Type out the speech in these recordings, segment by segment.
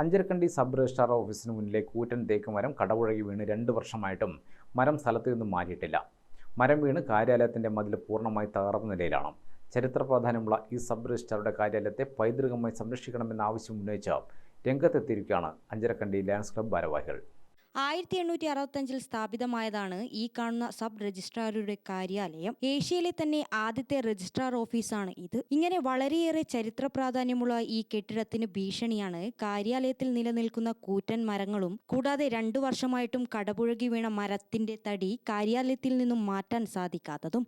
Anjarakandy sub registrar ഓഫീസിന് മുന്നിലെ കൂറ്റൻ തേക്ക് മരം കടപുഴകി വീണ് രണ്ട് വർഷമായിട്ടും മരം സ്ഥലത്ത് നിന്നും മാറ്റിയിട്ടില്ല. മരം വീണ് കാര്യാലയത്തിന്റെ മതിൽ പൂർണമായി തകർന്ന നിലയിലാണ്. ചരിത്ര പ്രാധാന്യമുള്ള ഈ സബ് രജിസ്ട്രാറുടെ കാര്യാലയത്തെ പൈതൃകമായി സംരക്ഷിക്കണമെന്ന ആവശ്യം ഉന്നയിച്ച് രംഗത്തെത്തിയിരിക്കുകയാണ് അഞ്ചരക്കണ്ടി ലയൺസ് ക്ലബ് ഭാരവാഹികൾ. ആയിരത്തി എണ്ണൂറ്റി അറുപത്തഞ്ചിൽ സ്ഥാപിതമായതാണ് ഈ കാണുന്ന സബ് രജിസ്ട്രാറുടെ കാര്യാലയം. ഏഷ്യയിലെ തന്നെ ആദ്യത്തെ രജിസ്ട്രാർ ഓഫീസാണ് ഇത്. ഇങ്ങനെ വളരെയേറെ ചരിത്ര പ്രാധാന്യമുള്ള ഈ കെട്ടിടത്തിന് ഭീഷണിയാണ് കാര്യാലയത്തിൽ നിലനിൽക്കുന്ന കൂറ്റൻ മരങ്ങളും കൂടാതെ രണ്ടു വർഷമായിട്ടും കടപുഴകി വീണ മരത്തിന്റെ തടി കാര്യാലയത്തിൽ നിന്നും മാറ്റാൻ സാധിക്കാത്തതും.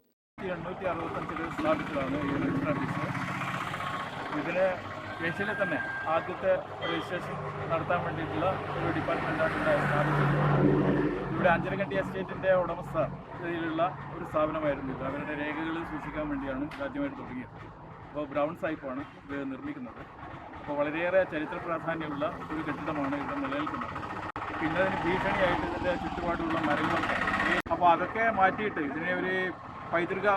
ഏഷ്യയിലെ തന്നെ ആദ്യത്തെ രജിസ്ട്രേഷൻ നടത്താൻ വേണ്ടിയിട്ടുള്ള ഒരു ഡിപ്പാർട്ട്മെന്റാണ് ഇവിടെ സ്ഥാപിച്ചത്. ഇവിടെ അഞ്ചരക്കണ്ടി എസ്റ്റേറ്റിന്റെ ഉടമസ്ഥതയിലുള്ള ഒരു സ്ഥാപനമായിരുന്നു ഇത്. അവരുടെ രേഖകൾ സൂക്ഷിക്കാൻ വേണ്ടിയാണ് ആദ്യമായിട്ട് തുടങ്ങിയത്. അപ്പോൾ ബ്രൗൺ സൈപ്പാണ് ഇത് നിർമ്മിക്കുന്നത്. അപ്പോൾ വളരെയേറെ ചരിത്ര പ്രാധാന്യമുള്ള ഒരു കെട്ടിടമാണ് ഇവിടെ നിലനിൽക്കുന്നത്. പിന്നെ അതിന് ഭീഷണിയായിട്ട് ഇതിന്റെ ചുറ്റുപാടുള്ള മരങ്ങളൊക്കെ. അപ്പോൾ അതൊക്കെ മാറ്റിയിട്ട് ഇതിനെ ഒരു പൈതൃക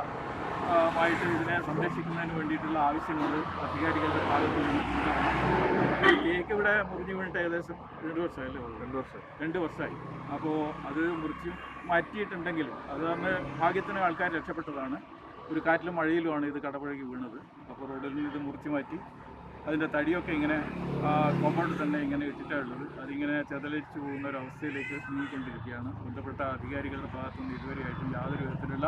ആ, മായിട്ട് ഇതിനെ സംരക്ഷിക്കുന്നതിന് വേണ്ടിയിട്ടുള്ള ആവശ്യങ്ങൾ അധികാരികളുടെ ഭാഗത്ത് നിന്ന് ഉണ്ടാവണം. ഈ കേക്ക് ഇവിടെ മുറിഞ്ഞു വീണിട്ട് ഏകദേശം രണ്ട് വർഷമല്ലേ രണ്ട് വർഷം. രണ്ട് വർഷമായി. അപ്പോൾ അത് മുറിച്ച് മാറ്റിയിട്ടുണ്ടെങ്കിലും അത് അന്ന് ഭാഗ്യത്തിന് ആൾക്കാർ രക്ഷപ്പെട്ടതാണ്. ഒരു കാറ്റിലും മഴയിലുമാണ് ഇത് കടപുഴകി വീണത്. അപ്പോൾ റോഡിൽ നിന്ന് ഇത് മുറിച്ച് മാറ്റി അതിന്റെ തടിയൊക്കെ ഇങ്ങനെ കോമ്പൗണ്ടിൽ തന്നെ ഇങ്ങനെ ഇട്ടിട്ടുള്ളത് അതിങ്ങനെ ചെതലിച്ചു പോകുന്ന ഒരു അവസ്ഥയിലേക്ക് നീങ്ങിക്കൊണ്ടിരിക്കുകയാണ്. ബന്ധപ്പെട്ട അധികാരികളുടെ ഭാഗത്തുനിന്ന് ഇതുവരെയായിട്ടും യാതൊരു വിധത്തിലുള്ള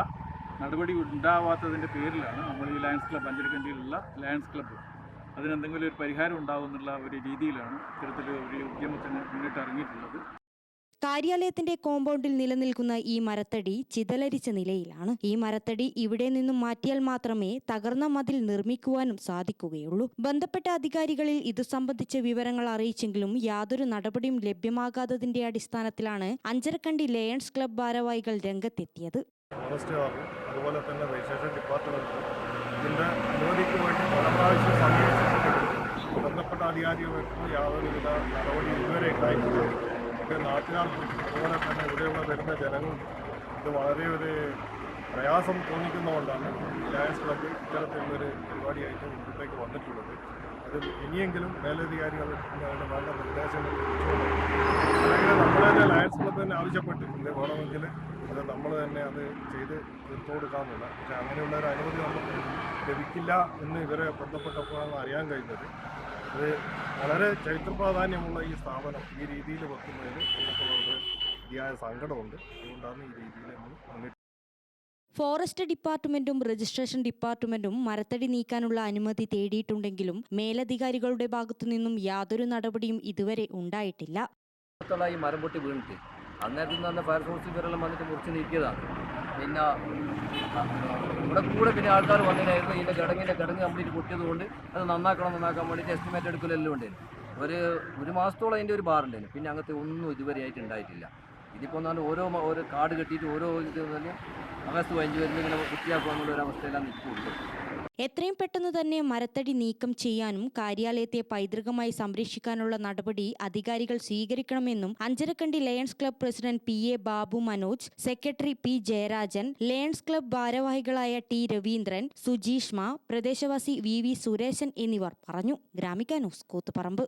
നടപടി ഉണ്ടാവാത്തതിന്റെ പേരിലാണ് നമ്മൾ ഈ ലയൺസ് ക്ലബ്ബ് അഞ്ചരക്കണ്ടിയിലുള്ള ലയൺസ് ക്ലബ്ബ് അതിനെന്തെങ്കിലും ഒരു പരിഹാരം ഉണ്ടാവുമെന്നുള്ള ഒരു രീതിയിലാണ് ഇത്തരത്തിൽ ഒരു ഉദ്യമത്തിന് മുന്നിട്ട് ഇറങ്ങിയിട്ടുള്ളത്. കാര്യാലയത്തിന്റെ കോമ്പൗണ്ടിൽ നിലനിൽക്കുന്ന ഈ മരത്തടി ചിതലരിച്ച നിലയിലാണ്. ഈ മരത്തടി ഇവിടെ നിന്നും മാറ്റിയാൽ മാത്രമേ തകർന്ന മതിൽ നിർമ്മിക്കുവാനും സാധിക്കുകയുള്ളൂ. ബന്ധപ്പെട്ട അധികാരികളിൽ ഇത് സംബന്ധിച്ച വിവരങ്ങൾ അറിയിച്ചെങ്കിലും യാതൊരു നടപടിയും ലഭ്യമാകാത്തതിന്റെ അടിസ്ഥാനത്തിലാണ് അഞ്ചരക്കണ്ടി ലയൺസ് ക്ലബ് ഭാരവാഹികൾ രംഗത്തെത്തിയത്. ഫോറസ്റ്റുകാരും അതുപോലെ തന്നെ രജിസ്ട്രേഷൻ ഡിപ്പാർട്ട്മെന്റ് ഇതിന്റെ അനുമതിക്ക് വേണ്ടി പല പ്രാവശ്യം സമീപിച്ചിട്ടുണ്ട്. ബന്ധപ്പെട്ട അധികാരികൾക്ക് യാതൊരുവിധ നടപടി ഇതുവരെ ഉണ്ടായിട്ടില്ല. ഒക്കെ നാട്ടുകാർക്കും അതുപോലെ തന്നെ ഇവിടെയുള്ള വരുന്ന ജനങ്ങൾക്കും ഇത് വളരെ ഒരു പ്രയാസം തോന്നിക്കുന്നതുകൊണ്ടാണ് ലയൻസ് ക്ലബ്ബ് ഇത്തരത്തിലുള്ളൊരു പരിപാടിയായിട്ട് മുമ്പിലേക്ക് വന്നിട്ടുള്ളത്. അത് ഇനിയെങ്കിലും മേലധികാരികൾ അതിന് വേണ്ട നിർദ്ദേശങ്ങൾ നമ്മളെ അല്ലെങ്കിൽ നമ്മൾ തന്നെ ലയൺസ് ക്ലബ്ബ് തന്നെ ആവശ്യപ്പെട്ടിട്ടുണ്ട്. വേണമെങ്കിൽ നമ്മൾ തന്നെ അത് ചെയ്ത് തീർത്തു കൊടുക്കാമെന്നുള്ള പക്ഷേ അങ്ങനെയുള്ള ഒരു അനുമതി നമുക്ക് ലഭിക്കില്ല എന്ന് ഇവരെ ബന്ധപ്പെട്ടപ്പോഴാണ് അറിയാൻ കഴിഞ്ഞത്. അത് വളരെ ചരിത്ര പ്രാധാന്യമുള്ള ഈ സ്ഥാപനം ഈ രീതിയിൽ വെക്കുന്നതിൽ നമുക്കുള്ള ഇതിയായ സങ്കടമുണ്ട്. അതുകൊണ്ടാണ് ഈ രീതിയിൽ നമ്മൾ മുന്നിട്ട് ഫോറസ്റ്റ് ഡിപ്പാർട്ട്മെന്റും രജിസ്ട്രേഷൻ ഡിപ്പാർട്ട്മെന്റും മരത്തടി നീക്കാനുള്ള അനുമതി തേടിയിട്ടുണ്ടെങ്കിലും മേലധികാരികളുടെ ഭാഗത്തു നിന്നും യാതൊരു നടപടിയും ഇതുവരെ ഉണ്ടായിട്ടില്ല. ഈ മരം പൊട്ടി വീണിട്ട് അന്നേരത്തിൽ നിന്ന് ഫയർ ഫോഴ്സ് ഇവരെല്ലാം വന്നിട്ട് മുറിച്ച് നീക്കിയതാണ് പിന്നെ ഇവിടെ കൂടെ പിന്നെ ആൾക്കാർ വന്നതിനായിരുന്നു ഇതിന്റെ കിടങ്ങിന്റെ കിടങ്ങ് കംപ്ലീറ്റ് പൊട്ടിയത് കൊണ്ട് അത് നന്നാക്കണം നന്നാക്കാൻ വേണ്ടിയിട്ട് എസ്റ്റിമേറ്റ് എടുക്കലെല്ലാം ഉണ്ടായിരുന്നു. ഒരു ഒരു മാസത്തോളം അതിന്റെ ഒരു ബാറുണ്ടായിരുന്നു. പിന്നെ അങ്ങനത്തെ ഒന്നും ഇതുവരെ ആയിട്ട് ഉണ്ടായിട്ടില്ല. ഇതിപ്പോൾ എന്നാൽ ഓരോ ഓരോ കാർഡ് കെട്ടിയിട്ട് ഓരോ ഇത് തന്നെ അഗസ്റ്റ് പതിനഞ്ച് വരുമ്പോൾ ഇങ്ങനെ വൃത്തിയാക്കുക എന്നുള്ള ഒരു അവസ്ഥയിലാണ് നിൽക്കുള്ളൂ എത്രയും പെട്ടെന്ന് തന്നെ മരത്തടി നീക്കം ചെയ്യാനും കാര്യാലയത്തെ പൈതൃകമായി സംരക്ഷിക്കാനുള്ള നടപടി അധികാരികൾ സ്വീകരിക്കണമെന്നും Anjarakandy lions club president P A Babu Manoj secretary P Jayarajan lions club ഭാരവാഹികളായ ടി രവീന്ദ്രൻ സുജീഷ്മ പ്രദേശവാസി വി വി സുരേശൻ എന്നിവർ പറഞ്ഞു. ഗ്രാമിക ന്യൂസ് കൂത്തുപറമ്പ്.